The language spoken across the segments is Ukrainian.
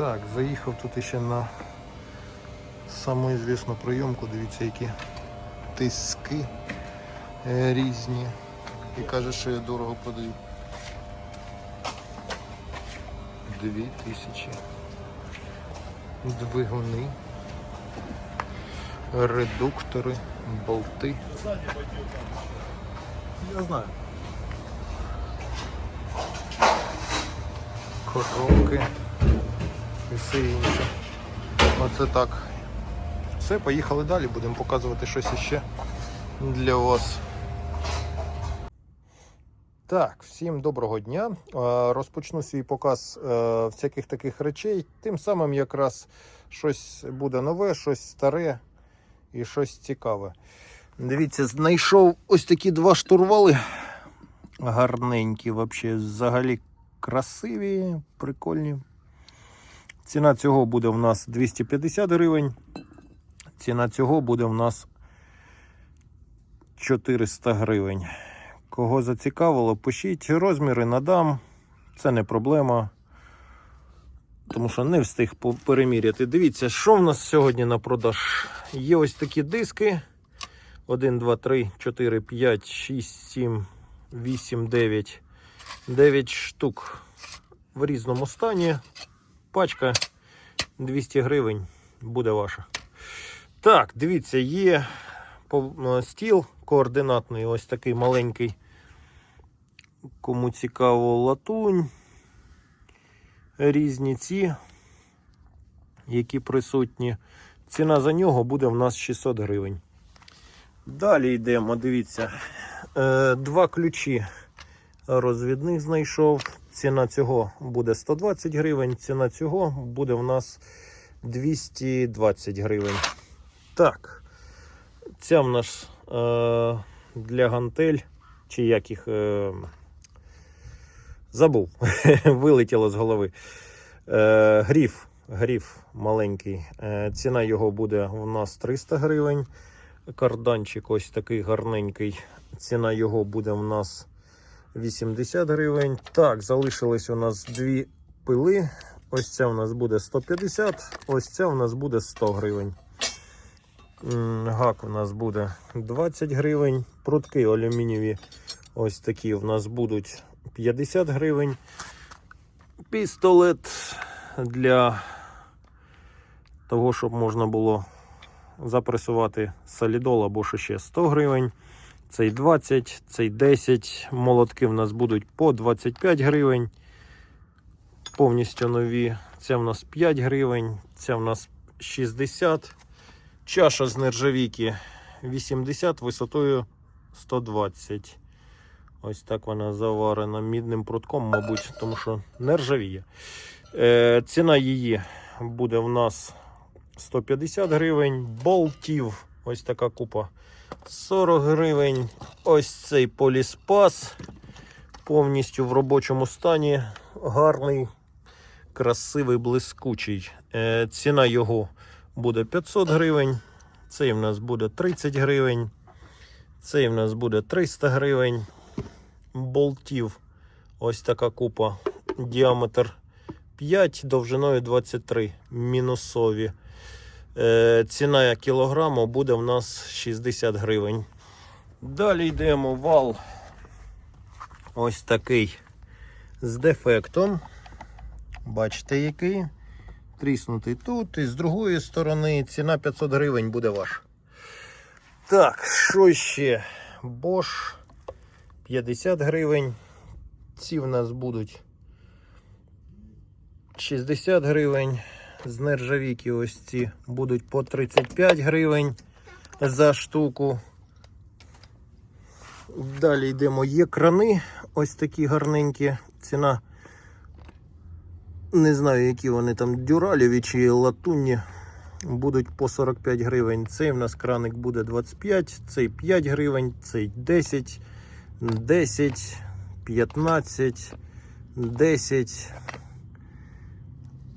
Так, заїхав тут ще на саму звісну прийомку. Дивіться, які тиски е, різні. І каже, що я дорого продаю. Дві тисячі. Двигуни. Редуктори, болти. Я знаю. коробки і все інше. Оце так. Все, поїхали далі, будемо показувати щось іще для вас. Так, всім доброго дня. Розпочну свій показ е, всяких таких речей. Тим самим якраз щось буде нове, щось старе і щось цікаве. Дивіться, знайшов ось такі два штурвали. Гарненькі, взагалі красиві, прикольні. Ціна цього буде в нас 250 гривень. Ціна цього буде в нас 400 гривень. Кого зацікавило, пишіть розміри надам. Це не проблема. Тому що не встиг переміряти. Дивіться, що в нас сьогодні на продаж. Є ось такі диски. 1, 2, 3, 4, 5, 6, 7, 8, 9. 9 штук в різному стані. Пачка 200 гривень буде ваша. Так, дивіться, є е, стіл координатний, ось такий маленький. Кому цікаво, латунь. Різні ці, які присутні. Ціна за нього буде в нас 600 гривень. Далі йдемо, дивіться. Е, Два ключі розвідних знайшов. Ціна цього буде 120 гривень, ціна цього буде в нас 220 гривень. Так, ця в нас е, для гантель, чи як їх е, забув, вилетіло з голови. Е, гріф, гріф маленький. Е, ціна його буде у нас 300 гривень. Карданчик ось такий гарненький. Ціна його буде в нас 80 гривень. Так, залишились у нас дві пили. Ось ця у нас буде 150, ось ця у нас буде 100 гривень. Гак у нас буде 20 гривень. Прутки алюмінієві ось такі у нас будуть 50 гривень. Пістолет для того, щоб можна було запресувати солідол або ще 100 гривень. Цей 20, цей 10. Молотки в нас будуть по 25 гривень. Повністю нові. Це в нас 5 гривень, це в нас 60. Чаша з нержавійки 80 висотою 120. Ось так вона заварена мідним прутком, мабуть, тому що нержавіє. Е, ціна її буде в нас 150 гривень. Болтів. Ось така купа. 40 гривень. Ось цей поліспас. Повністю в робочому стані. Гарний, красивий, блискучий. Е, ціна його буде 500 гривень. Цей в нас буде 30 гривень. Цей в нас буде 300 гривень. Болтів. Ось така купа. Діаметр 5, довжиною 23. Мінусові. Е, ціна кілограму буде в нас 60 гривень. Далі йдемо вал. Ось такий з дефектом. Бачите, який. Тріснутий тут. І з другої сторони ціна 500 гривень буде ваша. Так, що ще? Bosch 50 гривень. Ці в нас будуть 60 гривень. З нержавійки ось ці будуть по 35 гривень за штуку. Далі йдемо. Є крани, ось такі гарненькі. Ціна. Не знаю, які вони там дюралєві чи латунні. Будуть по 45 гривень. Цей в нас краник буде 25, цей 5 гривень, цей 10, 10, 15, 10.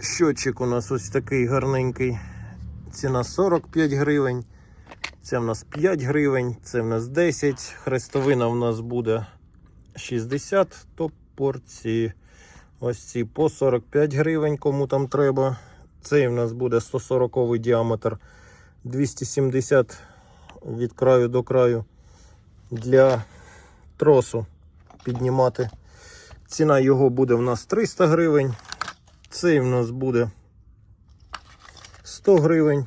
Щотчик у нас ось такий гарненький. Ціна 45 гривень. Це в нас 5 гривень, це в нас 10. Хрестовина в нас буде 60 топорці. Ось ці по 45 гривень, кому там треба. Цей в нас буде 140 діаметр 270 від краю до краю для тросу піднімати. Ціна його буде в нас 300 гривень. Цей в нас буде 100 гривень.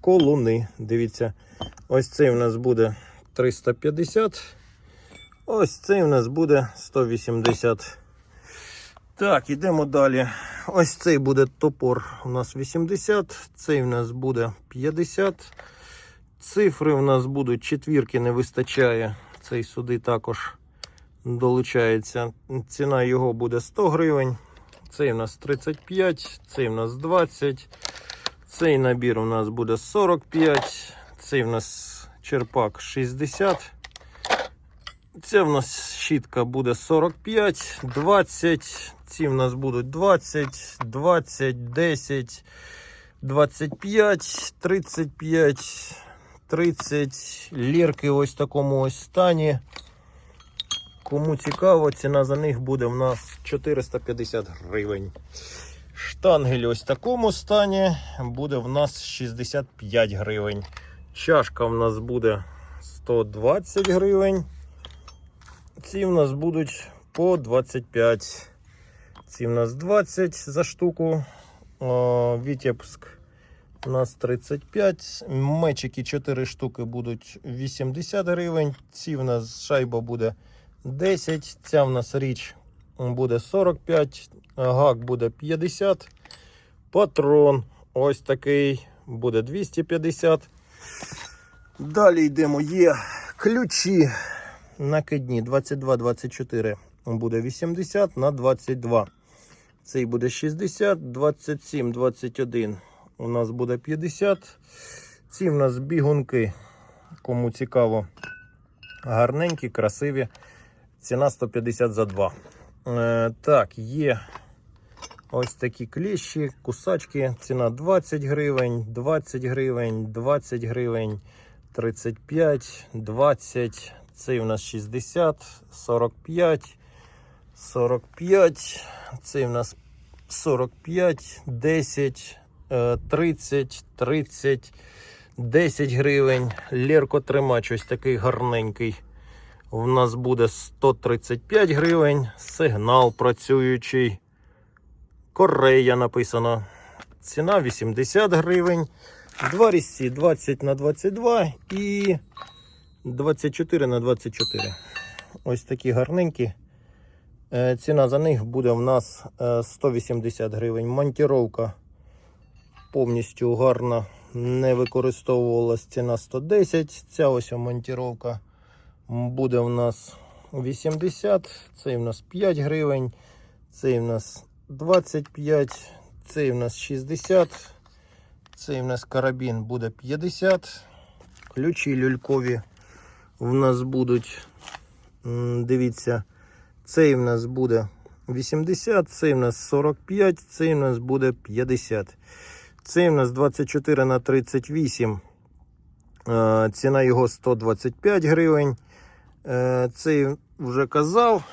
Колуни. Дивіться, ось цей в нас буде 350. Ось цей в нас буде 180. Так, йдемо далі. Ось цей буде топор у нас 80, цей в нас буде 50. Цифри в нас будуть четвірки не вистачає. Цей сюди також долучається. Ціна його буде 100 гривень. Цей у нас 35, цей у нас 20. Цей набір у нас буде 45. Цей у нас черпак 60. Це в нас щітка буде 45, 20. Ці в нас будуть 20, 20, 10, 25, 35, 30. Лірки ось в такому ось стані. Кому цікаво, ціна за них буде в нас 450 гривень. Штангель ось в такому стані буде в нас 65 гривень. Чашка в нас буде 120 гривень. Ці в нас будуть по 25. Ці в нас 20 за штуку. О, Вітебськ у нас 35. Мечики 4 штуки будуть 80 гривень. Ці в нас шайба буде 10. Ця в нас річ буде 45. Гак буде 50. Патрон ось такий буде 250. Далі йдемо. Є ключі накидні 22-24 буде 80 на 22. Цей буде 60, 27, 21. У нас буде 50. Ці в нас бігунки, кому цікаво, гарненькі, красиві. Ціна 150 за 2. Е, так, є ось такі кліщі, кусачки. Ціна 20 гривень, 20 гривень, 20 гривень, 35, 20. Цей у нас 60, 45, 45. Цей у нас 45, 10, е, 30, 30, 10 гривень. Лерко тримач ось такий гарненький. У нас буде 135 гривень. Сигнал працюючий. Корея написано. Ціна 80 гривень. Два різці 20 на 22 і 24 на 24. Ось такі гарненькі. Е, Ціна за них буде в нас е, 180 гривень. Монтіровка повністю гарна. Не використовувалась ціна 110. Ця ось монтіровка буде в нас 80. Цей в нас 5 гривень. Цей в нас 25. Цей в нас 60. Цей в нас карабін буде 50. Ключі люлькові в нас будуть. Дивіться, цей в нас буде 80, цей в нас 45, цей в нас буде 50. Цей в нас 24 на 38. Е, Ціна його 125 гривень. Е, Цей вже казав.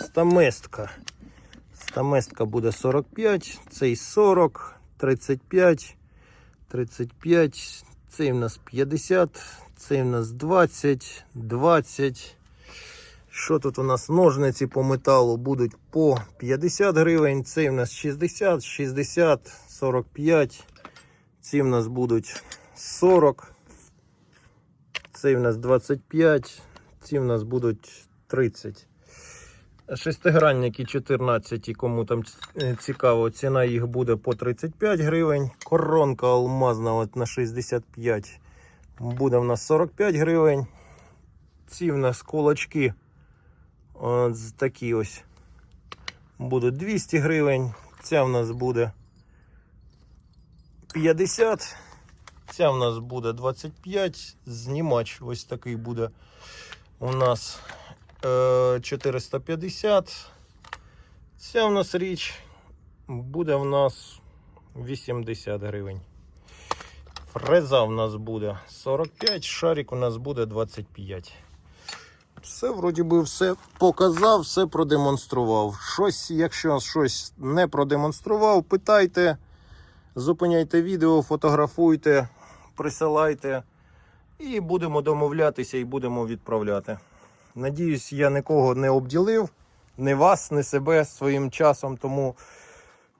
Стаместка. Стаместка буде 45, цей 40, 35, 35, цей в нас 50, цей в нас 20, 20. Що тут у нас ножниці по металу будуть по 50 гривень. Цей в нас 60, 60, 45. Ці в нас будуть 40. Цей в нас 25. Ці в нас будуть 30. Шестигранники 14, кому там е, цікаво, ціна їх буде по 35 гривень. Коронка алмазна от на 65 буде в нас 45 гривень. Ці в нас кулачки от з такі ось будуть 200 гривень. Ця в нас буде 50. Ця в нас буде 25. Знімач ось такий буде у нас е, 450. Ця в нас річ буде в нас 80 гривень. Фреза в нас буде 45, шарик у нас буде 25. Все, вроді би, все показав, все продемонстрував. Щось, якщо щось не продемонстрував, питайте, зупиняйте відео, фотографуйте, присилайте. І будемо домовлятися і будемо відправляти. Надіюсь, я нікого не обділив, ні вас, ні себе своїм часом. Тому,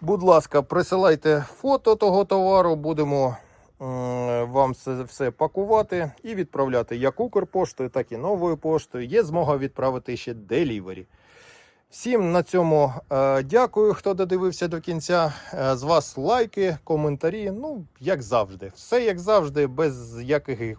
будь ласка, присилайте фото того товару, будемо м, вам все, все пакувати і відправляти як Укрпоштою, так і новою поштою. Є змога відправити ще делівері. Всім на цьому е, дякую, хто додивився до кінця. Е, з вас лайки, коментарі. Ну, як завжди. Все як завжди, без яких